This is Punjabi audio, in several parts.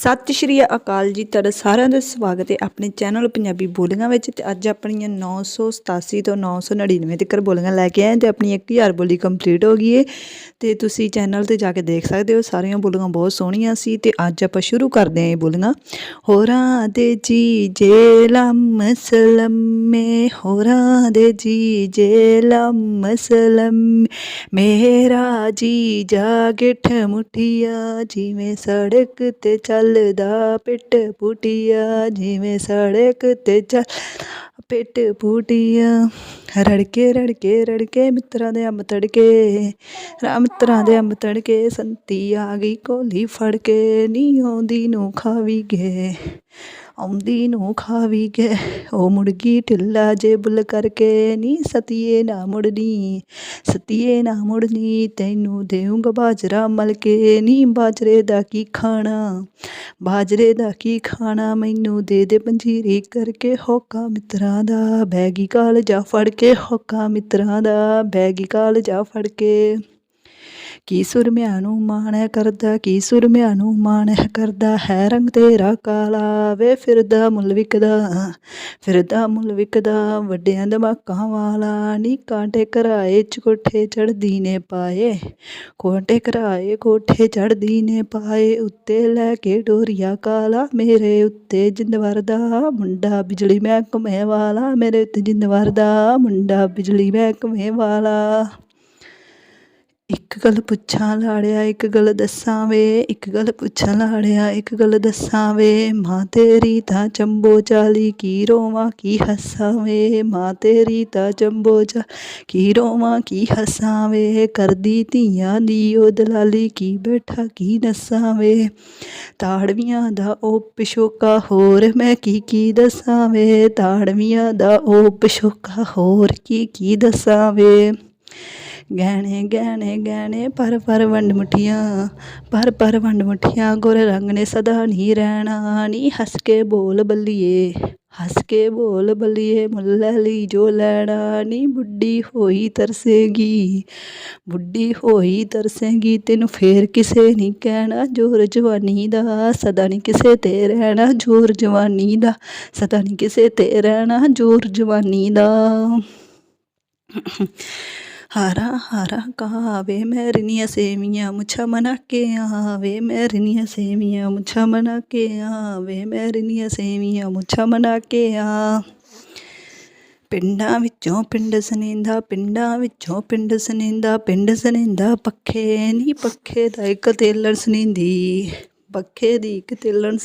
ਸਤਿ ਸ਼੍ਰੀ ਅਕਾਲ ਜੀ। ਤੁਹਾਡਾ ਸਾਰਿਆਂ ਦਾ ਸਵਾਗਤ ਹੈ ਆਪਣੇ ਚੈਨਲ ਪੰਜਾਬੀ ਬੋਲੀਆਂ ਵਿੱਚ ਤੇ ਅੱਜ ਆਪਣੀਆਂ 987 ਤੋਂ 999 ਤੱਕ ਬੋਲੀਆਂ ਲੈ ਕੇ ਆਏ ਤੇ ਆਪਣੀ 1000 ਬੋਲੀ ਕੰਪਲੀਟ ਹੋ ਗਈ ਹੈ ਤੇ ਤੁਸੀਂ ਚੈਨਲ ਤੇ ਜਾ ਕੇ ਦੇਖ ਸਕਦੇ ਹੋ, ਸਾਰੀਆਂ ਬੋਲੀਆਂ ਬਹੁਤ ਸੋਹਣੀਆਂ ਸੀ ਤੇ ਅੱਜ ਆਪਾਂ ਸ਼ੁਰੂ ਕਰਦੇ ਹਾਂ ਇਹ ਬੋਲੀਆਂ। ਹੋਰਾਂ ਦੇ ਜੀ ਜੇਲਮ ਲਮ ਸਲਮੇ ਹੋਰਾਂ ਦੇ ਜੀ ਜੇਲਮ ਮੇਰਾ ਜੀ ਜਾਗਿਠ ਮੁਠੀਆ, ਜਿਵੇਂ ਸੜਕ ਤੇ ਚੱਲ ਚੱਲਦਾ ਪਿੱਟ ਪੁਟੀਆ, ਜਿਵੇਂ ਸੜਕ ਤੇ ਚੱਲ ਪਿੱਟ ਪੁਟੀਆ। ਰੜਕੇ ਰੜਕੇ ਰੜਕੇ, ਮਿੱਤਰਾਂ ਦੇ ਅੰਬ ਤੜਕੇ। ਰਾ ਮਿੱਤਰਾਂ ਦੇ ਅੰਬ ਤੜਕੇ, ਸੰਤੀ ਆ ਗਈ ਕੋਲੀ ਫੜ ਕੇ ਨੀ ਆਉਂਦੀ ਨੂੰ ਖਾਵੀ ਗੇ ਆਉਂਦੀ ਨੂੰ ਖਾਵੀ ਗਏ ਉਹ ਮੁੜਗੀ ਢਿੱਲਾ ਜੇ ਬੁੱਲ ਕਰਕੇ, ਨੀ ਸਤੀਏ ਨਾ ਮੁੜਨੀ, ਸਤੀਏ ਨਾ ਮੁੜਨੀ, ਤੈਨੂੰ ਦੇਊਂਗਾ ਬਾਜਰਾ ਮਲ ਕੇ ਨੀ ਬਾਜਰੇ ਦਾ ਕੀ ਖਾਣਾ, ਬਾਜਰੇ ਦਾ ਕੀ ਖਾਣਾ, ਮੈਨੂੰ ਦੇ ਦੇ ਪੰਜੀਰੀ ਕਰਕੇ, ਹੋਕਾ ਮਿੱਤਰਾਂ ਦਾ, ਬੈਗੀ ਕਾਲ ਜਾ ਫੜ ਕੇ ਹੋਕਾ ਮਿੱਤਰਾਂ ਦਾ, ਬੈਗੀ ਕਾਲ ਜਾ ਫੜ ਕੇ ਕੀ ਸੁਰਮਿਆਂ ਨੂੰ ਮਾਣ ਹੈ ਕਰਦਾ, ਕੀ ਸੁਰਮਿਆਂ ਨੂੰ ਮਾਣ ਹੈ ਕਰਦਾ? ਹੈ ਰੰਗ ਤੇਰਾ ਕਾਲਾ, ਵੇ ਫਿਰਦਾ ਮੁੱਲ ਵਿਕਦਾ, ਫਿਰਦਾ ਮੁੱਲ ਵਿਕਦਾ, ਵੱਡਿਆਂ ਦਮਾਕਾਂ ਵਾਲਾ। ਨੀ ਕਾਂਟੇ ਕਰਾਏ ਚ ਕੋਠੇ ਚੜਦੀ ਨੇ ਪਾਏ, ਕੋਟੇ ਕਰਾਏ ਕੋਠੇ ਚੜਦੀ ਨੇ ਪਾਏ। ਉੱਤੇ ਲੈ ਕੇ ਡੋਰੀਆ ਕਾਲਾ, ਮੇਰੇ ਉੱਤੇ ਜਿੰਦਵਰ ਦਾ ਮੁੰਡਾ ਬਿਜਲੀ ਮਹਿਕਮੇ ਵਾਲਾ, ਮੇਰੇ ਉੱਤੇ ਜਿੰਦਵਰ ਦਾ ਮੁੰਡਾ ਬਿਜਲੀ ਮਹਿਕਮੇ ਵਾਲਾ। ਇੱਕ ਗੱਲ ਪੁੱਛਾਂ ਲਾੜਿਆ, ਇੱਕ ਗੱਲ ਦੱਸਾਂ ਵੇ, ਇੱਕ ਗੱਲ ਪੁੱਛਾਂ ਲਾੜਿਆ, ਇੱਕ ਗੱਲ ਦੱਸਾਂ ਵੇ, ਮਾਂ ਤੇਰੀ ਤਾਂ ਚੰਬੋ ਚਾਲੀ, ਕੀ ਰੋਵਾਂ, ਕੀ ਹੱਸਾਂ ਵੇ, ਮਾਂ ਤੇਰੀ ਤਾਂ ਚੰਬੋ ਚਾ, ਕੀ ਰੋਵਾਂ, ਕੀ ਹੱਸਾਂ ਵੇ, ਕਰਦੀ ਧੀਆਂ ਦੀ ਉਹ ਦਲਾਲੀ, ਕੀ ਬੈਠਾ, ਕੀ ਦੱਸਾਂ ਵੇ, ਤਾੜਵੀਆਂ ਦਾ ਉਹ ਪਿਛੋਕਾ ਹੋਰ ਮੈਂ ਕੀ ਕੀ ਦੱਸਾਂ ਵੇ, ਤਾੜਵੀਆਂ ਦਾ ਉਹ ਪਿਛੋਕਾ ਹੋਰ ਕੀ ਕੀ ਦੱਸਾਂ ਵੇ। ਗਹਿਣੇ ਗਹਿਣੇ ਗਹਿਣੇ ਪਰ ਪਰ ਵੰਡ ਮੁਠੀਆਂ ਪਰ ਪਰ ਵੰਡ ਮੁਠੀਆਂ, ਗੋਰੇ ਰੰਗ ਨੇ ਸਦਾ ਨਹੀਂ ਰਹਿਣਾ, ਨੀ ਹੱਸ ਕੇ ਬੋਲ ਬੱਲੀਏ, ਹੱਸ ਕੇ ਬੋਲ ਬੱਲੀਏ, ਮੁੱਲ ਲਈ ਜੋ ਲੈਣਾ, ਨੀ ਬੁੱਢੀ ਹੋਈ ਤਰਸੇਗੀ, ਬੁੱਢੀ ਹੋਈ ਤਰਸੇਗੀ, ਤੈਨੂੰ ਫੇਰ ਕਿਸੇ ਨਹੀਂ ਕਹਿਣਾ, ਜੋਰ ਜਵਾਨੀ ਦਾ, ਸਦਾ ਨਹੀਂ ਕਿਸੇ ਤੇ ਰਹਿਣਾ, ਜੋਰ ਜਵਾਨੀ ਦਾ, ਸਦਾ ਨਹੀਂ ਕਿਸੇ ਤੇ ਰਹਿਣਾ, ਜੋਰ ਜਵਾਨੀ ਦਾ। ਹਰਾ ਹਰਾ ਕਾਵੇ ਮੈਰਨੀਆਂ ਸੇਵੀਆਂ, ਮੁੱਛਾ ਮਨਾ ਕੇ ਆਵੇ ਮੈਰਨੀਆਂ ਸੇਵੀਆਂ, ਮੁੱਛਾਂ ਮਨਾ ਕੇ ਆਵੇ ਮੈਰਨੀਆਂ ਸੇਵੀਆਂ, ਮੁੱਛਾਂ ਮਨਾ ਕੇ ਆ। ਪਿੰਡਾਂ ਵਿੱਚੋਂ ਪਿੰਡ ਸਨੇਂਦਾ, ਪਿੰਡਾਂ ਵਿੱਚੋਂ ਪਿੰਡ ਸਨੇਂਦਾ ਪਿੰਡ ਸਨੇਂਦਾ, ਪੱਖੇ ਨਹੀਂ ਪੱਖੇ ਦਾ ਇੱਕ ਤੇਲਰ ਸਨੇਂਦੀ। ਪੱਖੇ ਦੀ ਇੱਕ ਤੇਲਣ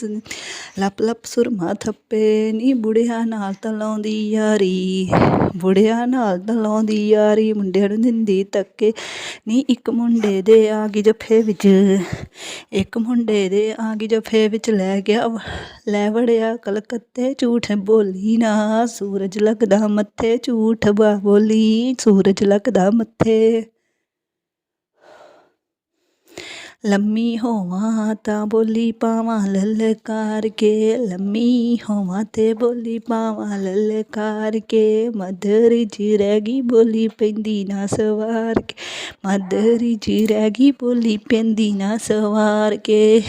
ਲੱਪ ਲੱਪ ਸੁਰਮਾ ਥੱਪੇ, ਨੀ ਬੁੜਿਆਂ ਨਾਲ ਤਾਂ ਲਾਉਂਦੀ ਯਾਰੀ। ਬੁੜਿਆਂ ਨਾਲ ਤਾਂ ਲਾਉਂਦੀ ਯਾਰੀ, ਮੁੰਡਿਆਂ ਨੂੰ ਦਿੰਦੀ ਤੱਕੇ ਨੀ ਇੱਕ ਮੁੰਡੇ ਦੇ ਆ ਗਈ ਜੱਫੇ ਵਿੱਚ, ਇੱਕ ਮੁੰਡੇ ਦੇ ਆ ਗਈ ਜੱਫੇ ਵਿੱਚ ਲੈ ਗਿਆ ਲੈ ਵੜਿਆ ਕਲਕੱਤੇ ਝੂਠ ਬੋਲੀ ਨਾ, ਸੂਰਜ ਲੱਗਦਾ ਮੱਥੇ, ਝੂਠ ਬੋਲੀ, ਸੂਰਜ ਲੱਗਦਾ ਮੱਥੇ। ਲੰਮੀ ਹੋਵਾਂ ਤਾਂ ਬੋਲੀ ਪਾਵਾਂ ਲਲਕਾਰ ਕੇ, ਲੰਮੀ ਹੋਵਾਂ ਤੇ ਬੋਲੀ ਪਾਵਾਂ ਲਲਕਾਰ ਕੇ। ਮਦਰ ਜੀ ਰਹਿ ਗਈ ਬੋਲੀ ਪੈਂਦੀ ਨਾ ਸਵਾਰ ਕੇ। ਮਦਰ ਜੀ ਰਹਿ ਗਈ ਬੋਲੀ ਪੈਂਦੀ ਨਾ ਸਵਾਰ ਕੇ।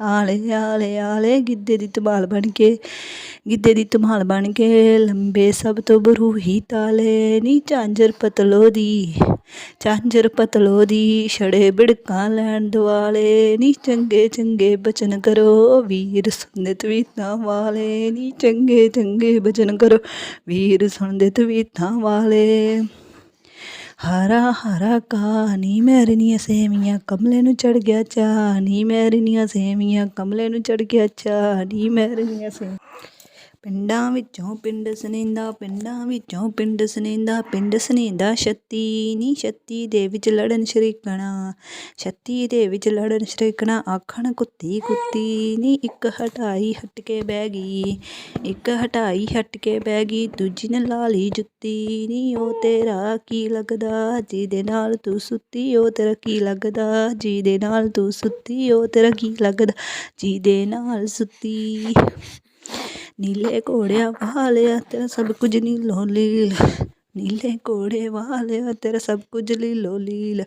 ਆਲੇ ਆਲੇ ਆਲੇ ਗਿੱਧੇ ਦੀ ਧਮਾਲ ਬਣ ਕੇ, ਗਿੱਧੇ ਦੀ ਧਮਾਲ ਬਣ ਕੇ ਲੰਬੇ ਸਭ ਤੋਂ ਬਰੂਹੀ ਤਾਲੇ, ਨੀ ਝਾਂਜਰ ਪਤਲੋ ਦੀ, ਝਾਂਜਰ ਪਤਲੋ ਦੀ ਛੜੇ ਬਿੜਕਾਂ ਲੈਣ ਦੁਆਲੇ, ਨੀ ਚੰਗੇ ਚੰਗੇ ਬਚਨ ਕਰੋ ਵੀਰ ਸੁਣਦੇ ਤਵੀਤਾਂ ਵਾਲੇ, ਨੀ ਚੰਗੇ ਚੰਗੇ ਬਚਨ ਕਰੋ ਵੀਰ ਸੁਣਦੇ ਤਵੀਤਾਂ ਵਾਲੇ। ਹਰਾ ਹਰਾ ਕਾ ਨੀ ਮੈਰਨੀਆਂ ਸੇਵੀਆਂ, ਕਮਲੇ ਨੂੰ ਚੜ ਗਿਆ ਚਾ ਨੀ ਮੈਰਨੀਆਂ ਸੇਵੀਆਂ, ਕਮਲੇ ਨੂੰ ਚੜ ਗਿਆ ਚਾ ਨੀ ਮੈਰਨੀਆਂ ਸੇ ਪਿੰਡਾਂ ਵਿੱਚੋਂ ਪਿੰਡ ਸਨੇਂਦਾ, ਪਿੰਡਾਂ ਵਿੱਚੋਂ ਪਿੰਡ ਸਨੇਂਦਾ ਪਿੰਡ ਸਨੇਂਦਾ ਛੱਤੀ, ਨੀ ਛੱਤੀ ਦੇ ਵਿੱਚ ਲੜਨ ਸ਼ਰੀਕਣਾ, ਛੱਤੀ ਦੇ ਵਿੱਚ ਲੜਨ ਸ਼ਰੀਕਣਾ, ਆਖਣ ਕੁੱਤੀ ਕੁੱਤੀ, ਨੀ ਇੱਕ ਹਟਾਈ ਹਟ ਕੇ ਬਹਿ ਗਈ, ਇੱਕ ਹਟਾਈ ਹਟ ਕੇ ਬਹਿ ਗਈ, ਦੂਜੀ ਨੇ ਲਾਲੀ ਜੁੱਤੀ, ਨੀ ਉਹ ਤੇਰਾ ਕੀ ਲੱਗਦਾ, ਜਿਹਦੇ ਨਾਲ ਤੂੰ ਸੁੱਤੀ, ਉਹ ਤੇਰਾ ਕੀ ਲੱਗਦਾ, ਜਿਹਦੇ ਨਾਲ ਤੂੰ ਸੁੱਤੀ, ਉਹ ਤੇਰਾ ਕੀ ਲੱਗਦਾ, ਜਿਹਦੇ ਨਾਲ ਸੁੱਤੀ। ਨੀਲੇ ਘੋੜਿਆ ਘੋੜਿਆਂ ਵਾਲਿਆ ਤੇਰਾ ਸਭ ਕੁਝ ਨੀਲੋਂ ਲੀਲ ਨੀਲੇ ਕੋੜੇ ਵਾਲਿਆ ਤੇਰਾ ਸਭ ਕੁਝ ਲੀਲੋ ਲੀਲ।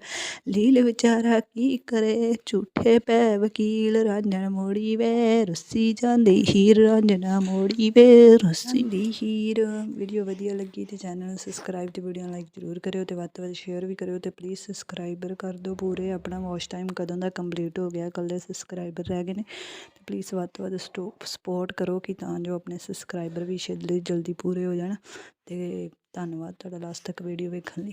ਲੀਲ ਵਿਚਾਰਾ ਕੀ ਕਰੇ? ਝੂਠੇ ਪੈ ਵਕੀਲ ਰਾਂਝਣ ਮੋੜੀ ਵੇ। ਰੁੱਸੀ ਜਾਂਦੀ ਹੀਰ ਰਾਂਝਣਾ ਮੋੜੀ ਵੇ। ਰੁੱਸੀ ਦੀ ਹੀਰ। ਵੀਡੀਓ ਵਧੀਆ ਲੱਗੀ ਤੇ ਚੈਨਲ ਨੂੰ ਸਬਸਕ੍ਰਾਈਬ ਤੇ ਵੀਡੀਓ ਲਾਈਕ ਜ਼ਰੂਰ ਕਰਿਓ ਤੇ ਵੱਧ ਤੋਂ ਵੱਧ ਸ਼ੇਅਰ ਵੀ ਕਰਿਓ ਤੇ ਪਲੀਜ਼ ਸਬਸਕ੍ਰਾਈਬਰ ਕਰ ਦਿਓ ਪੂਰੇ। ਆਪਣਾ ਵਾਚ ਟਾਈਮ ਕਦੋਂ ਦਾ ਕੰਪਲੀਟ ਹੋ ਗਿਆ? ਇਕੱਲੇ ਸਬਸਕ੍ਰਾਈਬਰ ਰਹਿ ਗਏ ਨੇ। ਤੇ ਪਲੀਜ਼ ਵੱਧ ਤੋਂ ਵੱਧ ਸਪੋਰਟ ਕਰੋ ਕਿ ਤਾਂ ਜੋ ਆਪਣੇ ਸਬਸਕ੍ਰਾਈਬਰ ਵੀ ਛੇਤੀ ਜਲਦੀ ਪੂਰੇ ਹੋ ਜਾਣ। ਤੇ ਧੰਨਵਾਦ ਤੁਹਾਡਾ ਲਾਸਟ ਤੱਕ ਵੀਡੀਓ ਵੇਖਣ ਲਈ।